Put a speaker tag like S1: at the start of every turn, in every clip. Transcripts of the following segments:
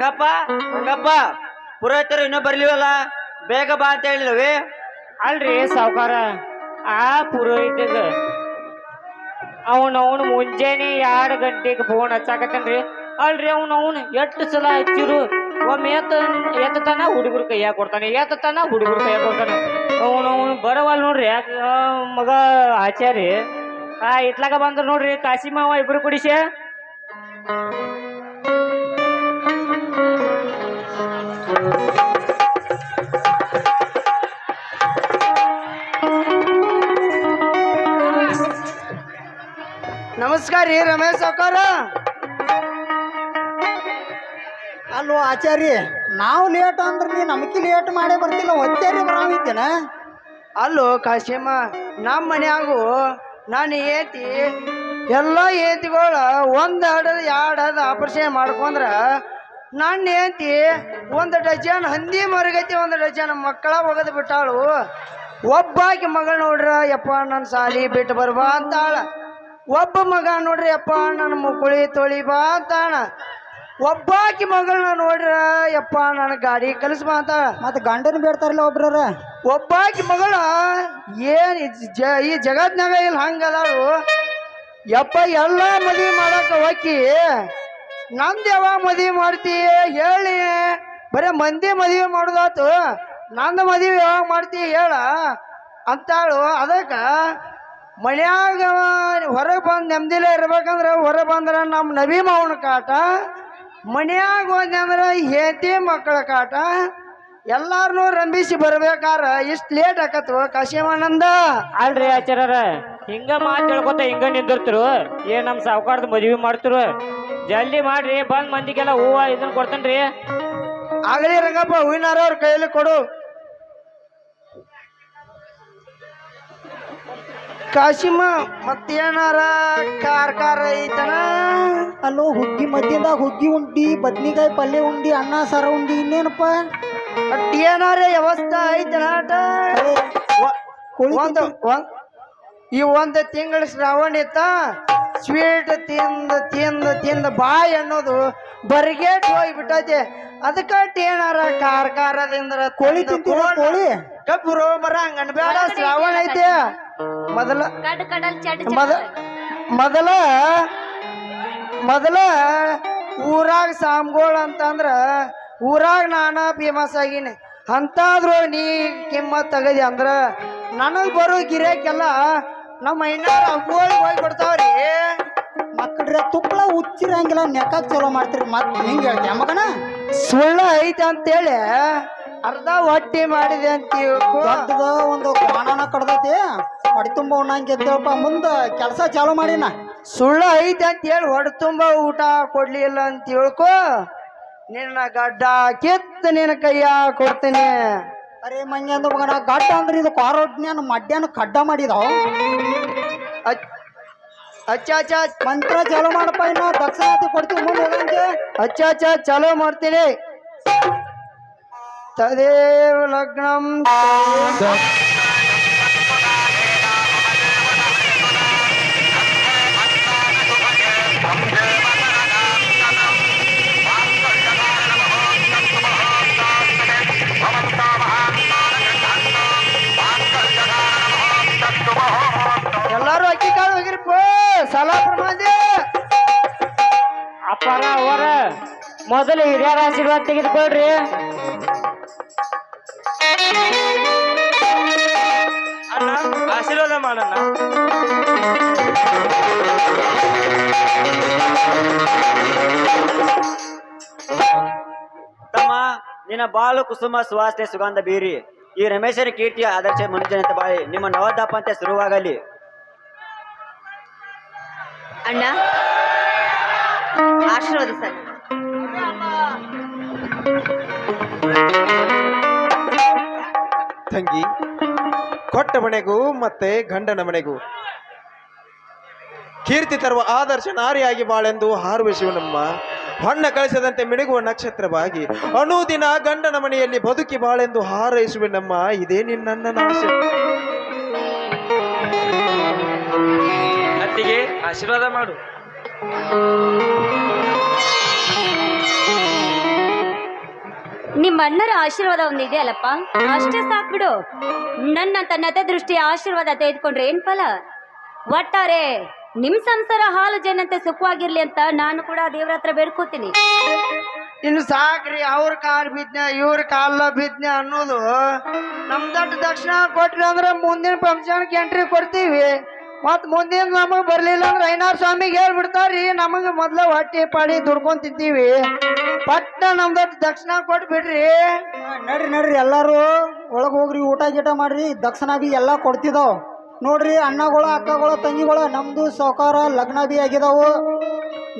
S1: ರಂಗಪ್ಪ ರಂಗಪ್ಪ ಪುರೋಹಿತರು ಇನ್ನೂ ಬರ್ಲಿವಲ್ಲ? ಬೇಗ ಬಾ ಅಂತ ಹೇಳಿದವಿ.
S2: ಅಲ್ರಿ ಸಾವ್ಕಾರ, ಆ ಪುರೋಹಿತಗ ಅವನ ಅವನು ಮುಂಜಾನೆ ಎರಡು ಗಂಟೆಗೆ ಫೋನ್ ಹಚ್ಚಾಕತ್ತನ್ರಿ. ಅಲ್ರಿ ಅವ್ನು ಅವನು ಎಷ್ಟು ಸಲ ಹಚ್ಚಿರು? ಒಮ್ಮೆ ಎತ್ತ ಎತ್ತತನ ಹುಡುಗರು ಕೈಯಾಗ ಕೊಡ್ತಾನೆ ಎತ್ತತನ ಹುಡುಗರು ಕೈಯಾಗ ಕೊಡ್ತಾನೆ. ಅವನು ಅವನು ಬರವಲ್ ನೋಡ್ರಿ, ಯಾಕ ಮಗ ಆಚಾರಿ. ಆ ಇತ್ಲಾಗ ಬಂದ್ರು ನೋಡ್ರಿ, ಕಾಶಿ ಮಾವ ಇಬ್ರು ಕುಡಿಸಿ
S1: ನಮಸ್ಕಾರ ರೀ ರಮೇಶ್ ಸಾವ್ಕಾರ.
S3: ಅಲ್ವೋ ಆಚಾರ್ಯ ನಾವು ಲೇಟ್ ಅಂದ್ರೆ ನೀ ನಮಗೆ ಲೇಟ್ ಮಾಡೇ ಬರ್ತಿಲ್ಲ ಒತ್ತೇರಿ ಬರಾಮಿದ್ದೇನ
S1: ಅಲ್ಲೋ ಕಾಶಿಯಮ್ಮ ನಮ್ಮ ಮನ್ಯಾಗು ನಾನು ಏತಿ ಎಲ್ಲ ಏತಿಗಳ ಒಂದು ಹಡದ ಎರಡು ಹದ ಆಪರೇಷನ್ ಮಾಡ್ಕೊಂಡ್ರ ನನ್ನ ಏತಿ ಒಂದು ಡಜನ್ ಹಂದಿ ಮರಗೈತಿ ಒಂದು ಡಜನ್ ಮಕ್ಕಳ ಒಗದು ಬಿಟ್ಟಾಳು. ಒಬ್ಬಾಕಿ ಮಗಳು ನೋಡ್ರ ಯಪ್ಪ ನನ್ನ ಸಾಲಿ ಬಿಟ್ಟು ಬರ್ಬಾ ಅಂತಾಳ. ಒಬ್ಬ ಮಗ ನೋಡ್ರಿ ಅಪ್ಪ ನನ್ನ ಮುಕುಳಿ ತೊಳಿ ಬಾ ಅಂತಾಣ ಒಬ್ಬಾಕಿ ಮಗಳನ್ನ ನೋಡ್ರ ಯಪ್ಪ ನನ್ನ ಗಾಡಿ ಕಲಿಸ್ಬಾ ಅಂತಾಳ.
S3: ಮತ್ತೆ ಗಂಡನ ಬೇಡ್ತಾರಲ್ಲ ಒಬ್ರರ?
S1: ಒಬ್ಬಾಕಿ ಮಗಳ ಏನ್ ಈ ಜ ಈ ಜಗತ್ನಾಗ ಇಲ್ಲಿ ಹಂಗದಾಳು. ಯಪ್ಪ ಎಲ್ಲ ಮದುವೆ ಮಾಡಕ್ಕೆ ಹೋಗಿ ನಂದು ಯಾವಾಗ ಮದುವೆ ಮಾಡ್ತಿ ಹೇಳಿ. ಬರೀ ಮಂದಿ ಮದುವೆ ಮಾಡೋದಾತು. ನಂದು ಮದುವೆ ಯಾವಾಗ ಮಾಡ್ತಿ ಹೇಳ ಅಂತಾಳು. ಅದಕ್ಕೆ ಮನ್ಯಾಗ ಹೊರಗೆ ಬಂದು ನೆಮ್ಮದಿಲ್ಲ ಇರ್ಬೇಕಂದ್ರೆ ಹೊರಗೆ ಬಂದ್ರೆ ನಮ್ಮ ನವಿ ಮಾವನ ಕಾಟ ಮನ್ಯಾಗ ಹೋದ್ನೆ ಅಂದ್ರೆ ಹೇತಿ ಮಕ್ಕಳ ಕಾಟ ಎಲ್ಲಾರನು ರಂಭಿಸಿ ಬರ್ಬೇಕಾರ ಇಷ್ಟು ಲೇಟ್ ಆಕತ್ವ ಕಾಶಿಮಾನಂದ.
S2: ಅಲ್ರಿ ಆಚಾರ್ಯರ ಹಿಂಗ ಮಾತು ಹೇಳ್ಕೊತ ಹಿಂಗ ನಿಂದಿರ್ತಿರು ಏನ್ ನಮ್ ಸಾವುಕಾರದ ಮದುವೆ ಮಾಡ್ತಿರು ಜಲ್ದಿ ಮಾಡ್ರಿ ಬಂದ್ ಮಂದಿಗೆಲ್ಲ ಹೂವ ಇದನ್ನ ಕೊಡ್ತೇನ್ರಿ.
S1: ಆಗಲಿ ರಂಗಪ್ಪ ಹೂವಿನಾರ ಅವ್ರ ಕೈಯಲ್ಲಿ ಕೊಡು. ಕಾಶಿಮ ಮತ್ತೇನಾರ ಕಾರ್ ಕಾರ್ ಐತನ?
S3: ಅಲ್ಲೋ ಹುಗ್ಗಿ ಮಧ್ಯದಾಗ ಹುಗ್ಗಿ ಉಂಡಿ ಬದ್ನಿಕಾಯಿ ಪಲ್ಯ ಉಂಡಿ ಅನ್ನ ಸಾರ ಉಂಡಿ ಇನ್ನೇನಪ್ಪ?
S1: ಅಟ್ ಏನಾರ ವ್ಯವಸ್ಥೆ ಐತನ ಒಂದು ಈ ಒಂದು ತಿಂಗಳ ಶ್ರಾವಣ ಇತ್ತ ಸ್ವೀಟ್ ತಿಂದ ತಿಂದ ತಿಂದ ಬಾಯಿ ಅನ್ನೋದು ಬರ್ಗೇಟ್ ಹೋಗ್ಬಿಟ್ಟೈತೆ. ಅದಕ್ಕೆ ಏನಾರ ಖಾರ ಖಾರದಿಂದ
S3: ಕೋಳಿ ಕೋಳಿ?
S1: ಕಬ್ಬು ಬರ ಹಂಗ ಬೇಡ ಶ್ರಾವಣ ಐತೆ. ಮೊದಲ
S4: ಕಡ್ ಕಡಲ್ ಚಡ್
S1: ಮೊದ ಮೊದಲ ಮೊದಲ ಊರಾಗ ಸಾಮ್ಗೋಳ ಅಂತಂದ್ರ ಊರಾಗ ನಾನಾ ಫೇಮಸ್ ಆಗಿನಿ. ಅಂತಾದ್ರು ನೀ ಕಿಮ್ಮತ್ ತಗದಿ ಅಂದ್ರ ನನಗ್ ಬರೋ ಗಿರಾಕೆಲ್ಲ ನಮ್ಮ ಐನಾರ ಅಂಗೋಳಿ ಹೋಗಿ ಕೊಡ್ತಾವ್ರಿ
S3: ಮಕ್ಕಳ್ರೆ ತುಪ್ಪಳ ಉಚ್ಚಿರಂಗಿಲ್ಲ ನೆಕ್ಕ ಚಲೋ ಮಾಡ್ತೀರಿ. ಮತ್ತೆ ಹಿಂಗ ಹೇಳ್ತೀಯ ಮಗನ?
S1: ಸುಳ್ಳ ಐತೆ ಅಂತೇಳಿ ಅರ್ಧ ಹೊಟ್ಟಿ ಮಾಡಿದೆ ಅಂತೀವಿ
S3: ದೊಡ್ಡದ ಒಂದು ಕಾಣನ ಕಡ್ದೈತಿ. ಹೊಡಿ ತುಂಬ ಉಣ್ಣಂಗೆ ಎದ್ದೇಳಪ್ಪ ಮುಂದೆ ಕೆಲಸ ಚಾಲೂ ಮಾಡಿನ.
S1: ಸುಳ್ಳು ಐತೆ ಅಂತ ಹೇಳಿ ಹೊಡೆ ತುಂಬ ಊಟ ಕೊಡ್ಲಿಲ್ಲ ಅಂತ ಹೇಳ್ಕೊ ನಿನ್ನ ಗಡ್ಡ ಕಿತ್ತು ನಿನ್ನ ಕೈಯ ಕೊಡ್ತೀನಿ.
S3: ಅರೆ ಮಂಗೆ ಅಂದ ಮಗನ ಗಡ್ಡ ಅಂದ್ರೆ ಇದು ಕಾರೋಜ್ಞಾನ ಮಡ್ಯಾನ ಕಡ್ಡ ಮಾಡಿದಾವ
S1: ಅಚ್ಚಾಚ ಅಚ್ಚ ಅಚ್ಚ
S3: ಮಂತ್ರ ಚಾಲೂ ಮಾಡಪ್ಪ ಇನ್ನು ದಕ್ಷಿಣಾತಿ ಕೊಡ್ತೀವಿ ಮುಂದೆ ಹೋಗಂಗೆ.
S1: ಅಚ್ಚ ಅಚ್ಚ ಚಾಲೂ ಮಾಡ್ತೀನಿ. ತದೇವ ಲಗ್ನಂ.
S2: ಮೊದಲು ಹಿರಿಯರ ಆಶೀರ್ವಾದ ತೆಗೆದುಕೊಳ್ರಿ. ಆಶೀರ್ವಾದ ಮಾಡೋಣ.
S5: ತಮ್ಮ ನಿನ್ನ ಬಾಲು ಕುಸುಮ ಸುವಾಸನೆ ಸುಗಂಧ ಬೀರಿ. ಈ ರಮೇಶರ ಕೀರ್ತಿಯ ಆದರ್ಶ ಮನುಜನತೆ ಬಾಯಿ ನಿಮ್ಮ ನವದಾಪಂತೆ ಶುರುವಾಗಲಿ.
S4: ಅಣ್ಣ ಆಶೀರ್ವದಿಸ
S6: ತಂಗಿ, ಕೊಟ್ಟ ಮನೆಗೂ ಮತ್ತೆ ಗಂಡನ ಮನೆಗೂ. ಕೀರ್ತಿ ತರುವ ಆದರ್ಶ ನಾರಿಯಾಗಿ ಬಾಳೆಂದು ಹಾರುವೆಸುವನಮ್ಮ ಹೊಣ್ಣ ಕಳಿಸದಂತೆ ಮಿಣುಗುವ ನಕ್ಷತ್ರವಾಗಿ, ಅನುದಿನ ಗಂಡನ ಮನೆಯಲ್ಲಿ ಬದುಕಿ ಬಾಳೆಂದು ಹಾರೈಸುವೆ ನಮ್ಮ ಇದೇ ನಿನ್ನ
S2: ಆಶೀರ್ವಾದ ಮಾಡು.
S4: ನಿಮ್ಮ ಅಣ್ಣರ ಆಶೀರ್ವಾದ ಒಂದು ಇದೆಯಲ್ಲಪ್ಪ ಅಷ್ಟೇ ಸಾಕ್ ಬಿಡು. ನನ್ನ ತನ್ನತೆ ದೃಷ್ಟಿ ಆಶೀರ್ವಾದ ತೆಗೆದುಕೊಂಡ್ರೆ ಏನ್ ಫಲ? ಒಟ್ಟಾರೆ ನಿಮ್ ಸಂಸಾರ ಹಾಲು ಜನಂತೆ ಸುಖವಾಗಿರ್ಲಿ ಅಂತ ನಾನು ಕೂಡ ದೇವ್ರ ಹತ್ರ ಬೇಡ್ಕೋತೀನಿ.
S1: ಇನ್ನು ಸಾಕ್ರಿ, ಅವ್ರ ಕಾಲ್ ಬಿದ್ನೆ, ಇವ್ರ ಕಾಲ ಬಿದ್ನೆ ಅನ್ನೋದು ನಮ್ದಟ್ಟು ದಕ್ಷಿಣ ಕೊಟ್ರಿ ಅಂದ್ರೆ ಮುಂದಿನ ಫಂಕ್ಷನ್ಗೆ ಎಂಟ್ರಿ ಕೊಡ್ತೀವಿ. ಮತ್ ಮುಂದಿನ ನಮಗ್ ಬರ್ಲಿಲ್ಲ ಅಂದ್ರೆ ಐನಾರ್ ಸ್ವಾಮಿಗೆ ಹೇಳ್ಬಿಡ್ತಾರ್ರಿ, ನಮಗ್ ಮೊದ್ಲ ಹೊಟ್ಟಿ ಪಾಡಿ ದುಡ್ಕೊಂಡ್ ತಿಂತೀವಿ. ಪಟ್ಟ ನಮ್ದ ದಕ್ಷಿಣ ಕೊಟ್ಬಿಡ್ರಿ
S3: ನಡ್ರಿ ನಡ್ರಿ ಎಲ್ಲಾರು ಒಳಗೆ ಹೋಗ್ರಿ ಊಟ ಗೀಟ ಮಾಡ್ರಿ ದಕ್ಷಿಣ ಬಿ ಎಲ್ಲ ಕೊಡ್ತಿದಾವ್. ನೋಡ್ರಿ ಅಣ್ಣಗಳ ಅಕ್ಕಗಳ ತಂಗಿಗಳ ನಮ್ದು ಸಾವುಕಾರ ಲಗ್ನ ಬಿ ಆಗಿದಾವು.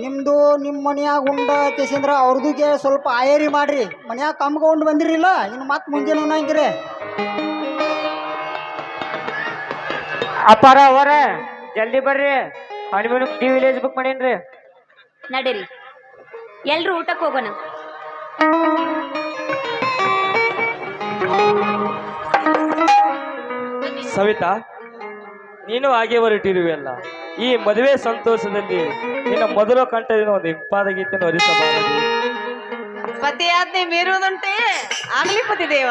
S3: ನಿಮ್ದು ನಿಮ್ಮ ಮನ್ಯಾಗ ಉಂಡ ಕೇಸಿಂದ್ರ ಅವ್ರದಿಗೆ ಸ್ವಲ್ಪ ಆಯರಿ ಮಾಡ್ರಿ. ಮನ್ಯಾಗ ಕಮ್ಕೊಂಡು ಉಂಡು ಬಂದಿರಿಲ್ಲ ಇನ್ನು ಮತ್ತೆ ಮುಂಜಾನೆ ಉಣ್ಣಂಗಿರಿ.
S2: ಅಪ್ಪಾರ ಅವರ ಜಲ್ದಿ ಬರ್ರಿ. ಹನಿಮೂನ್ ಟಿ ವಿಲೇಜ್ ಬುಕ್ ಮಾಡೇನ್ರಿ.
S4: ನಡೀರಿ. ಎಲ್ರು ಊಟಕ್ಕೆ ಹೋಗೋಣ.
S7: ಸವಿತಾ ನೀನು ಹಾಗೆ ಹೊರಟಿರುವೆಯಲ್ಲ. ಈ ಮದುವೆ ಸಂತೋಷದಲ್ಲಿ ನಿನ್ನ ಮೊದಲ ಕಂಠದಿಂದ ಒಂದು ಇಂಪಾದ ಗೀತೆಯನ್ನು ಹರಿಸಬಾರದು.
S8: ಪತಿಯಾಜ್ಞೆ ಮೀರುವುದುಂಟೆ? ಆಗ್ಲಿ ಪತಿ ದೇವ.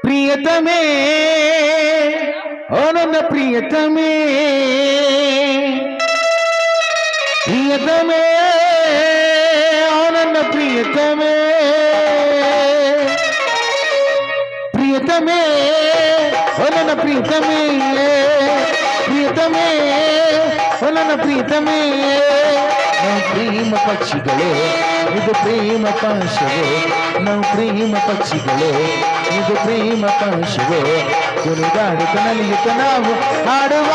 S9: ಪ್ರಿಯತಮೇ ಓ ನನ್ನ ಪ್ರಿಯತಮೇ ಪ್ರಿಯತಮೇ ಓ ನನ್ನ ಪ್ರಿಯತಮೇ ಪ್ರಿಯತಮೇ ಓ ನನ್ನ ಪ್ರಿಯತಮೇ ನಾವು ಪ್ರೇಮ ಪಕ್ಷಿಗಳೇ, ಇದು ಪ್ರೇಮ ಪಾಶವೇ. ನಾವು ಪ್ರೇಮ ಪಕ್ಷಿಗಳೇ, ಇದು ಪ್ರೇಮ ಪಾಶವೇ. ಕುಣಿದಾಡುತ್ತ ನಲಿಯುತ್ತ ನಾವು ಹಾಡುವ.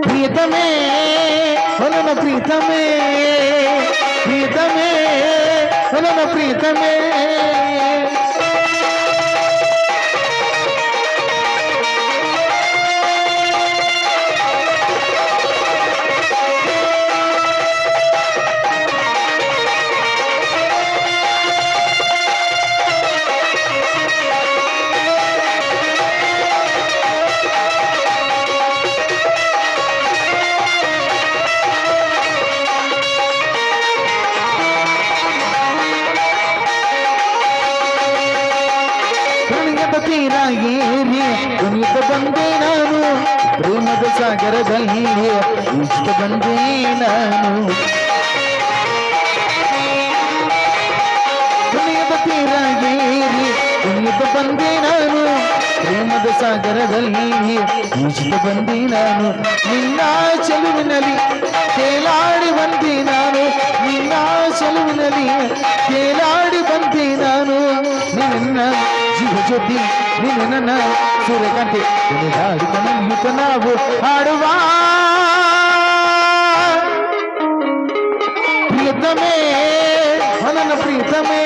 S9: ಪ್ರೀತಮೇ ಓ ನನ್ನ ಪ್ರೀತಮೇ ಹೊಲನ ಪ್ರೀತಮೇ. ತೀರ ಏರಿ ಕುಣಿತ ಬಂದೆ ನಾನು. ಪ್ರೇಮದ ಸಾಗರದಲ್ಲಿ ಇಷ್ಟ ಬಂದೆ ನಾನು. ಪ್ರಣಯದ ತೀರ ಏರಿ ಕುಣಿತ ಬಂದೆ ನಾನು. ಪ್ರೇಮದ ಸಾಗರದಲ್ಲಿ ಇಷ್ಟ ಬಂದೆ ನಾನು. ನಿನ್ನ ಚೆಲುವಿನಲ್ಲಿ ತೇಲಾಡಿ ಬಂದೆ ನಾನು. ನಿನ್ನ ಚೆಲುವಿನಲ್ಲಿ ತೇಲಾಡಿ ಬಂದೆ ನಾನು. ನಿನ್ನ ಜ್ಯೋತಿ ನಿನ್ನ ನನ್ನ ಸೂರ್ಯಕಾಂತಿ ಕುಣಿದಾಡುತ್ತ ನಲಿಯುತ್ತ ನಾವು ಹಾಡುವ ಪ್ರಿಯತಮೇ ಓ ನನ್ನ ಪ್ರಿಯತಮೇ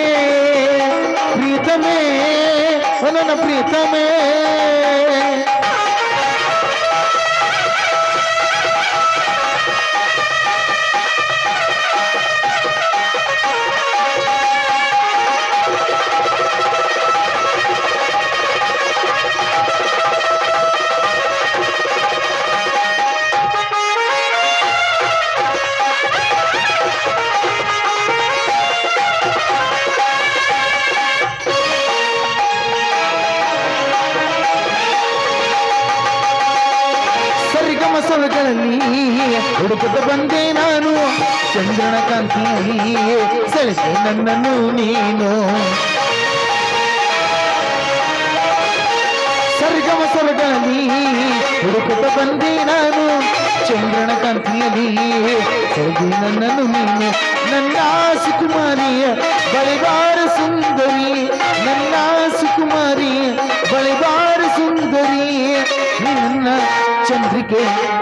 S9: ಪ್ರಿಯತಮೇ ಓ ನನ್ನ ಪ್ರಿಯತಮೇ ಸರಿಗಮ ಸೊಲಗಳಲ್ಲಿ ಹುಡುಕದ ಬಂದೆ ನಾನು. ಚಂದ್ರನ ಕಾಂತಿಯಲ್ಲಿ ಸೆಳೆಸೆ ನನ್ನನ್ನು ನೀನು. ಸರ್ಗಮ ಸೊಲಗಳಲ್ಲಿ ಹುಡುಕದ ಬಂದೆ ನಾನು. ಚಂದ್ರನ ಕಾಂತಿಯಲ್ಲಿ ಸೆಳೆದೆ ನನ್ನನ್ನು ನೀನು. ನನ್ನ ಸುಕುಮಾರಿಯ ಬಳಿಬಾರ ಸುಂದರಿ ನನ್ನ ಸುಕುಮಾರಿ ಬಳಿಬಾರ ಸುಂದರಿ ನಿನ್ನ ಚಂದ್ರಿಕೆ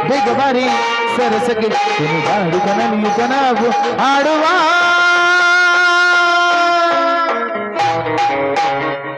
S9: ಬೇಗ ಬಾರಿ ಸರಸಗೆ ಕುಣಿದಾಡುತ್ತ ನಲಿಯುತ್ತ ನಾವು ಆಡುವ
S7: ಸರಿ ಹೋಗೋಣ